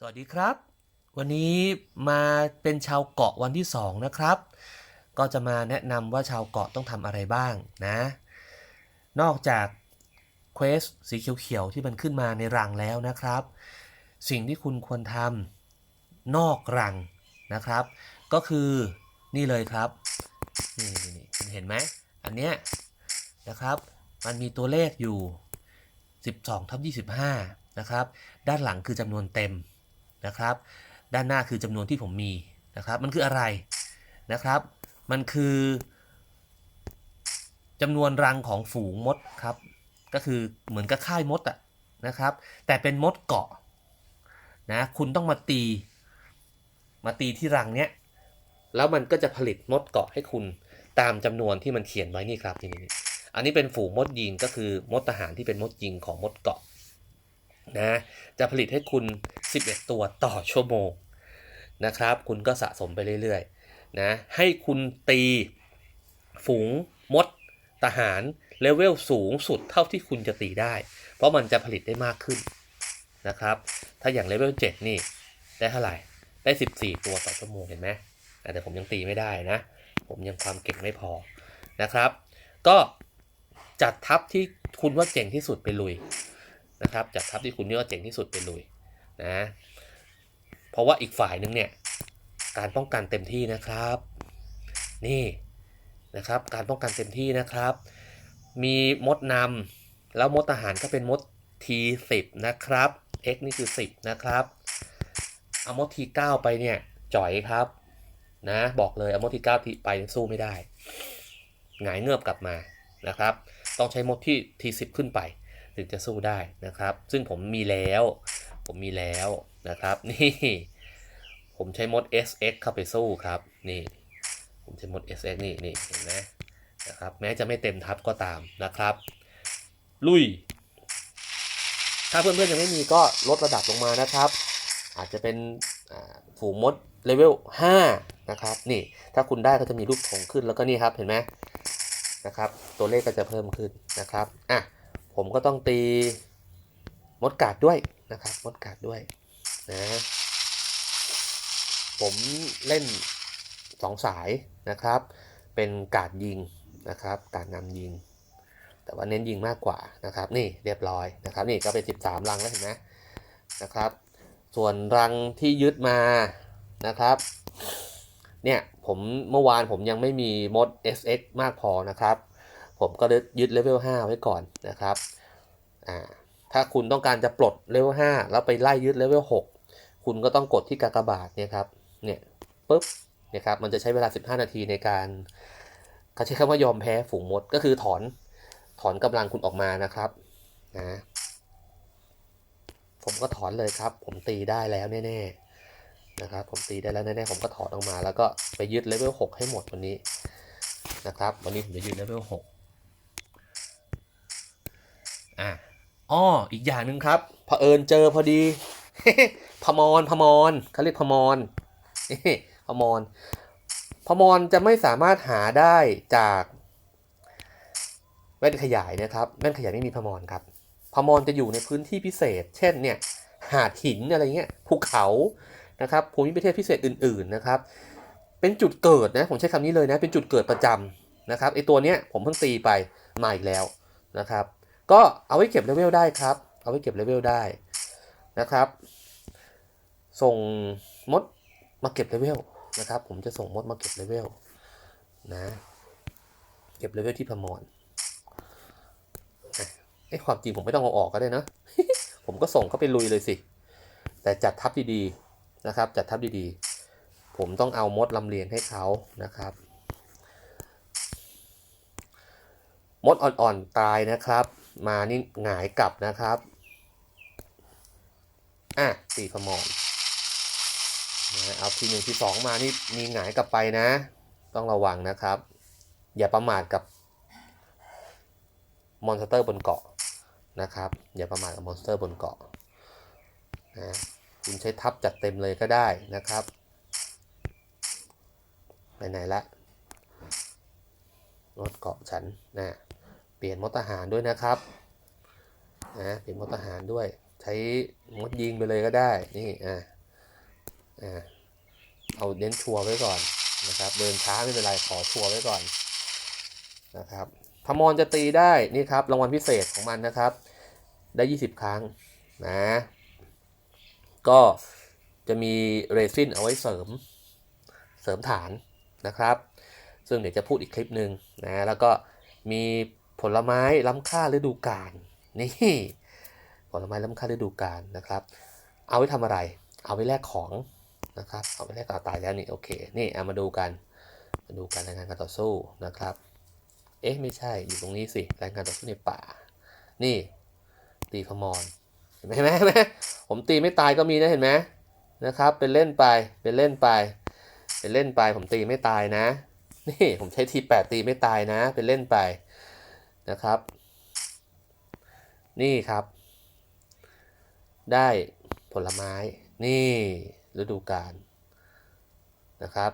สวัสดีครับ วันนี้มาเป็นชาวเกาะวันที่ 2 นะครับ ก็จะมาแนะนำว่าชาวเกาะต้องทำอะไรบ้างนะ นอกจากเควสสีเขียวๆที่มันขึ้นมาในรังแล้วนะครับ สิ่งที่คุณควรทำนอกรังนะครับ ก็คือนี่เลยครับนี่นี่นคุณเห็นไหมอันเนี้ยนะครับมันมีตัวเลขอยู่ 12ทับ25นะครับ ด้านหลังคือจำนวนเต็ม นะครับ ด้านหน้าคือจำนวนที่ผมมีนะครับ มันคืออะไรนะครับ มันคือจำนวนรังของฝูงมดครับ ก็คือเหมือนกับค่ายมดอะนะครับ แต่เป็นมดเกาะนะคุณต้องมาตี มาตีที่รังเนี้ยแล้วมันก็จะผลิตมดเกาะให้คุณตามจำนวนที่มันเขียนไว้นี่ครับนี่นี่อันนี้เป็นฝูงมดยิงก็คือมดทหารที่เป็นมดยิงของมดเกาะนะจะผลิตให้คุณ 11 ตัวต่อชั่วโมงนะครับ คุณก็สะสมไปเรื่อยๆนะให้คุณตีฝูงมดทหารเลเวลสูงสุดเท่าที่คุณจะตีได้ เพราะมันจะผลิตได้มากขึ้นนะครับ ถ้าอย่างเลเวล7นี่ได้เท่าไหร่ ได้ 14 ตัวต่อชั่วโมงเห็นไหมแต่ผมยังตีไม่ได้นะ ผมยังความเก่งไม่พอนะครับ ก็จัดทัพที่คุณว่าเจ๋งที่สุดไปลุยนะครับ จัดทัพที่คุณว่าเจ๋งที่สุดไปลุย นะเพราะว่าอีกฝ่ายนึงเนี่ยการป้องกันเต็มที่นะครับ นี่นะครับการป้องกันเต็มที่นะครับ มีมดนำแล้วมดทหารก็เป็นมด T10 นะครับ X นี่คือ 10 นะครับเอามด T9 ไปเนี่ยจ่อยครับนะบอกเลยเอามด T9 ที่ไปสู้ไม่ได้หงายเงือบกลับมานะครับ ต้องใช้มดที่ T10 ขึ้นไป ถึงจะสู้ได้นะครับ ซึ่งผมมีแล้ว ผมมีแล้วนะครับ นี่ ผมใช้มด SX เข้าไปสู้ครับ นี่ ผมใช้มด SX นี่นี่เห็นไหมนะครับ แม้จะไม่เต็มทับก็ตามนะครับ ลุย ถ้าเพื่อนๆยังไม่มีก็ลดระดับลงมานะครับ อาจจะเป็นฝูงมดเลเวล5นะครับ นี่ ถ้าคุณได้ก็จะมีรูปธงขึ้นแล้วก็นี่ครับ เห็นไหมนะครับ ตัวเลขก็จะเพิ่มขึ้นนะครับ อะ ผมก็ต้องตีมดกัดด้วย นะครับมดกัดด้วยนะผมเล่นสองสายนะครับ เป็นการดยิงนะครับการนำยิง แต่ว่าเน้นยิงมากกว่านะครับ นี่เรียบร้อยนะครับ นี่ก็เป็น 13 รังแล้วเห็นไหมนะครับ ส่วนรังที่ยึดมานะครับ เนี่ยผมเมื่อวานผมยังไม่มีมด SX มากพอนะครับ ผมก็ยึดเลเวล 5 ไว้ก่อนนะครับ อ่า ถ้าคุณต้องการจะปลดเลเวล5แล้วไปไล่ยึดเลเวล6คุณก็ต้องกดที่กากบาทเนี่ยครับ เนี่ยปุ๊บเนี่ยครับ มันจะใช้เวลา 15 นาทีในการเขาใช้คำว่ายอมแพ้ฝูงมด ก็คือถอนถอนกำลังคุณออกมานะครับนะผมก็ถอนเลยครับ ผมตีได้แล้วแน่ๆนะครับ ผมตีได้แล้วแน่ๆผมก็ถอนออกมา แล้วก็ไปยึดเลเวล6ให้หมดวันนี้นะครับ วันนี้ผมจะยึดเลเวล6อะ อ้ออีกอย่างหนึ่งครับเผอิญเจอพอดีพมรพมรเขาเรียกพมรพมรพมรจะไม่สามารถหาได้จากแว่นขยายนะครับแว่นขยายไม่มีพมรครับพมรจะอยู่ในพื้นที่พิเศษ เช่นเนี่ยหาดหินอะไรเงี้ยภูเขานะครับภูมิประเทศพิเศษอื่นๆนะครับ เป็นจุดเกิดนะผมใช้คำนี้เลยนะเป็นจุดเกิดประจำนะครับไอตัวเนี้ยผมเพิ่งตีไปมาอีกแล้วนะครับ ก็เอาไว้เก็บเลเวลได้ครับ เอาไว้เก็บเลเวลได้นะครับ ส่งมดมาเก็บเลเวลนะครับ ผมจะส่งมดมาเก็บเลเวลนะเก็บเลเวลที่พมรไอ้ความจริงผมไม่ต้องเอาออกก็ได้นะ ผมก็ส่งเขาไปลุยเลยสิ แต่จัดทัพดีๆนะครับ จัดทัพดีๆ ผมต้องเอามดลำเลียงให้เขานะครับ มดอ่อนๆตายนะครับ มานี่หงายกลับนะครับ อะตีพมรนะเอาทีหนึ่งทีสองมานี่มีหงายกลับไปนะ ต้องระวังนะครับ อย่าประมาทกับมอนสเตอร์บนเกาะนะครับ อย่าประมาทกับมอนสเตอร์บนเกาะนะคุณใช้ทับจัดเต็มเลยก็ได้นะครับไปไหนละรถเกาะฉันนะ เปลี่ยนมดทหารด้วยนะครับนะเปลี่ยนมดทหารด้วย ใช้มดยิงไปเลยก็ได้นี่อ่าอ่าเอาเน้นชัวร์ไว้ก่อนนะครับ เดินช้าไม่เป็นไรขอชัวร์ไว้ก่อนนะครับพมรจะตีได้นี่ครับรางวัลพิเศษของมันนะครับ ได้ 20 ครั้งนะก็จะมีเรซินเอาไว้เสริมเสริมฐานนะครับ ซึ่งเดี๋ยวจะพูดอีกคลิปหนึ่งนะแล้วก็มี ผลไม้ล้ำค่าฤดูกาลนี่ผลไม้ล้ำค่าฤดูกาลนะครับ เอาไว้ทำอะไร เอาไว้แลกของนะครับ เอาไว้แลกต่อตายแล้วนี่โอเคนี่เอามาดูกันมาดูการรายงานการต่อสู้นะครับ เอ๊ะไม่ใช่อยู่ตรงนี้สิรายงานต่อสู้ในป่า นี่ ตีพมรเห็นไหมเห็นไหมเห็นไหมผมตีไม่ตายก็มีนะเห็นไหมนะครับ เป็นเล่นไปเป็นเล่นไป เป็นเล่นไปผมตีไม่ตายนะ นี่ผมใช้ทีแปดตีไม่ตายนะ เป็นเล่นไป นะครับ นี่ครับ ได้ผลไม้ นี่ฤดูกาลนะครับ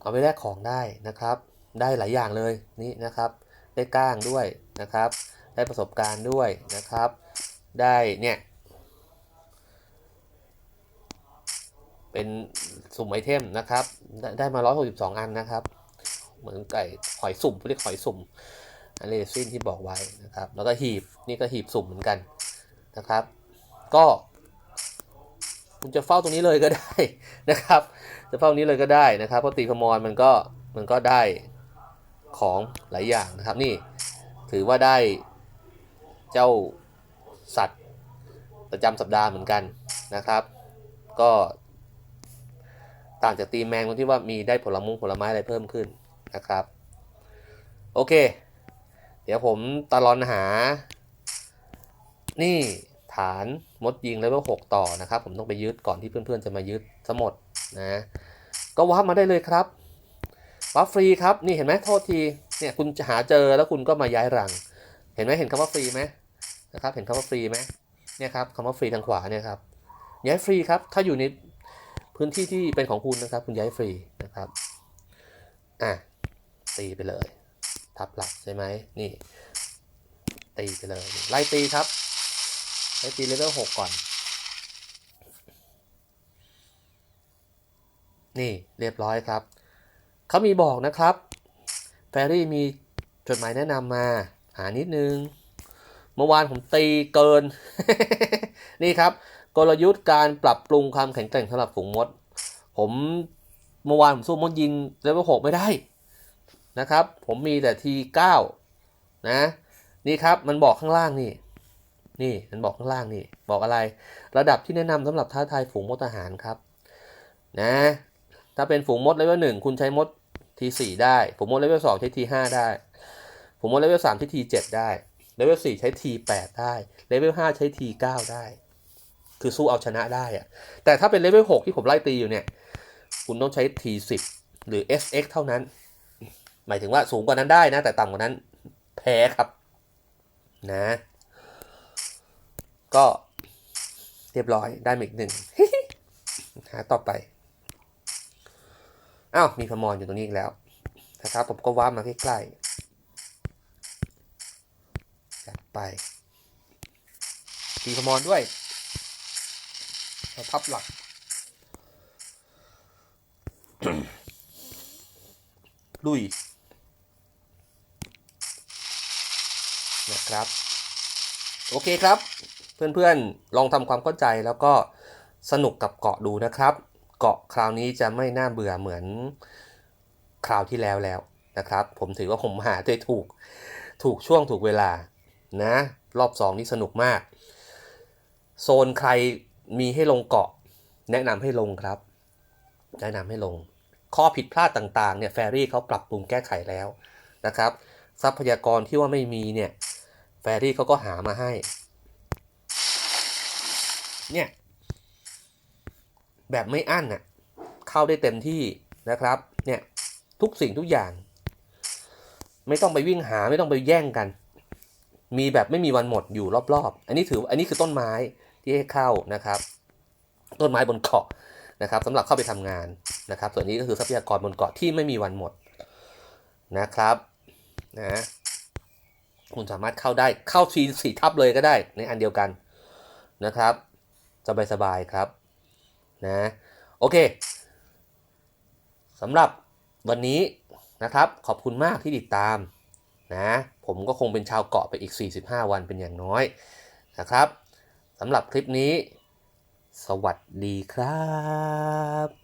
เอาไปแลกของได้นะครับ ได้หลายอย่างเลยนี่นะครับ ได้ก้างด้วยนะครับ ได้ประสบการณ์ด้วยนะครับ ได้เนี่ยเป็นสุ่มไอเทมนะครับ ได้ได้มา 162 อันนะครับ เหมือนไก่หอยสุ่มเรียกหอยสุ่มอันนี้ซินที่บอกไว้นะครับ แล้วก็หีบนี่ก็หีบสุ่มเหมือนกันนะครับ ก็คุณจะเฝ้าตรงนี้เลยก็ได้นะครับ จะเฝ้านี้เลยก็ได้นะครับเพราะตีพมรมันก็มันก็ได้ของหลายอย่างนะครับนี่ถือว่าได้เจ้าสัตว์ประจำสัปดาห์เหมือนกันนะครับ ก็ต่างจากตีแมงตรงที่ว่ามีได้ผลมุ้งผลไม้อะไรเพิ่มขึ้น นะครับ โอเค เดี๋ยวผมตะลอนหา นี่ฐานมดยิงเลเวล6ต่อนะครับ ผมต้องไปยึดก่อนที่เพื่อนๆจะมายึดทั้งหมดนะ ก็วาร์ปมาได้เลยครับวาร์ปฟรีครับ นี่เห็นไหมโทษที เนี่ยคุณจะหาเจอแล้วคุณก็มาย้ายรัง เห็นไหมเห็นคำว่าฟรีไหมนะครับ เห็นคำว่าฟรีไหมเนี่ยครับคำว่าฟรีทางขวาเนี่ยครับ ย้ายฟรีครับ ถ้าอยู่ในพื้นที่ที่เป็นของคุณนะครับ คุณย้ายฟรีนะครับ อะ ตีไปเลย ทับหลักใช่ไหมนี่ ตีไปเลย ไล่ตีครับ ไล่ตีเลเวลหกก่อน นี่เรียบร้อยครับ เขามีบอกนะครับแฟรี่มีจดหมายแนะนำมา หานิดนึง เมื่อวานผมตีเกิน นี่ครับ กลยุทธ์การปรับปรุงความแข็งแกร่งสำหรับฝูงมด ผมเมื่อวานผมสู้มดยิงเลเวลหกไม่ได้ นะครับ ผมมีแต่ทีเก้านะนี่ครับมันบอกข้างล่างนี่ นี่มันบอกข้างล่างนี่ บอกอะไร ระดับที่แนะนำสำหรับท้าทายฝูงมดทหารครับนะถ้าเป็นฝูงมดเลเวลหนึ่งคุณใช้มดทีสี่ได้ ฝูงมดเลเวลสองใช้ทีห้าได้ ฝูงมดเลเวลสามใช้ทีเจ็ดได้เลเวลสี่ใช้ทีแปดได้เลเวลห้าใช้ทีเก้าได้ คือสู้เอาชนะได้อะแต่ถ้าเป็นเลเวลหกที่ผมไล่ตีอยู่เนี่ย คุณต้องใช้ทีสิบหรือ SX เท่านั้น หมายถึงว่าสูงกว่านั้นได้นะ แต่ต่ำกว่านั้นแพ้ครับ นะ ก็เรียบร้อยได้มอีกหนึ่งหาต่อไปอ้าวมีพมรอยู่ตรงนี้อีกแล้วนะครับผมก็ว้ามาใกล้ๆจัดไปตีพมรด้วยเราพับหลัก ลุย นะครับ โอเคครับ เพื่อนๆลองทำความเข้าใจแล้วก็สนุกกับเกาะดูนะครับ เกาะคราวนี้จะไม่น่าเบื่อเหมือนคราวที่แล้วแล้วนะครับ ผมถือว่าผมหาได้ถูกถูกช่วงถูกเวลานะรอบสองนี่สนุกมาก โซนใครมีให้ลงเกาะ แนะนำให้ลงครับ แนะนำให้ลง ข้อผิดพลาดต่างๆเนี่ยแฟรี่เขาปรับปรุงแก้ไขแล้วนะครับ ทรัพยากรที่ว่าไม่มีเนี่ย แฟรี่เขาก็หามาให้ เนี่ย แบบไม่อั้นน่ะ เข้าได้เต็มที่นะครับ เนี่ย ทุกสิ่งทุกอย่าง ไม่ต้องไปวิ่งหาไม่ต้องไปแย่งกัน มีแบบไม่มีวันหมดอยู่รอบๆ อันนี้ถืออันนี้คือต้นไม้ที่ให้เข้านะครับ ต้นไม้บนเกาะนะครับสำหรับเข้าไปทำงานนะครับ ส่วนนี้ก็คือทรัพยากรบนเกาะที่ไม่มีวันหมดนะครับนะ คุณสามารถเข้าได้เข้าทีสี่ทับเลยก็ได้ในอันเดียวกันนะครับ สบายๆครับนะโอเคสำหรับวันนี้นะครับขอบคุณมากที่ติดตามนะผมก็คงเป็นชาวเกาะไปอีก 45 วันเป็นอย่างน้อยนะครับสำหรับคลิปนี้ สวัสดีครับ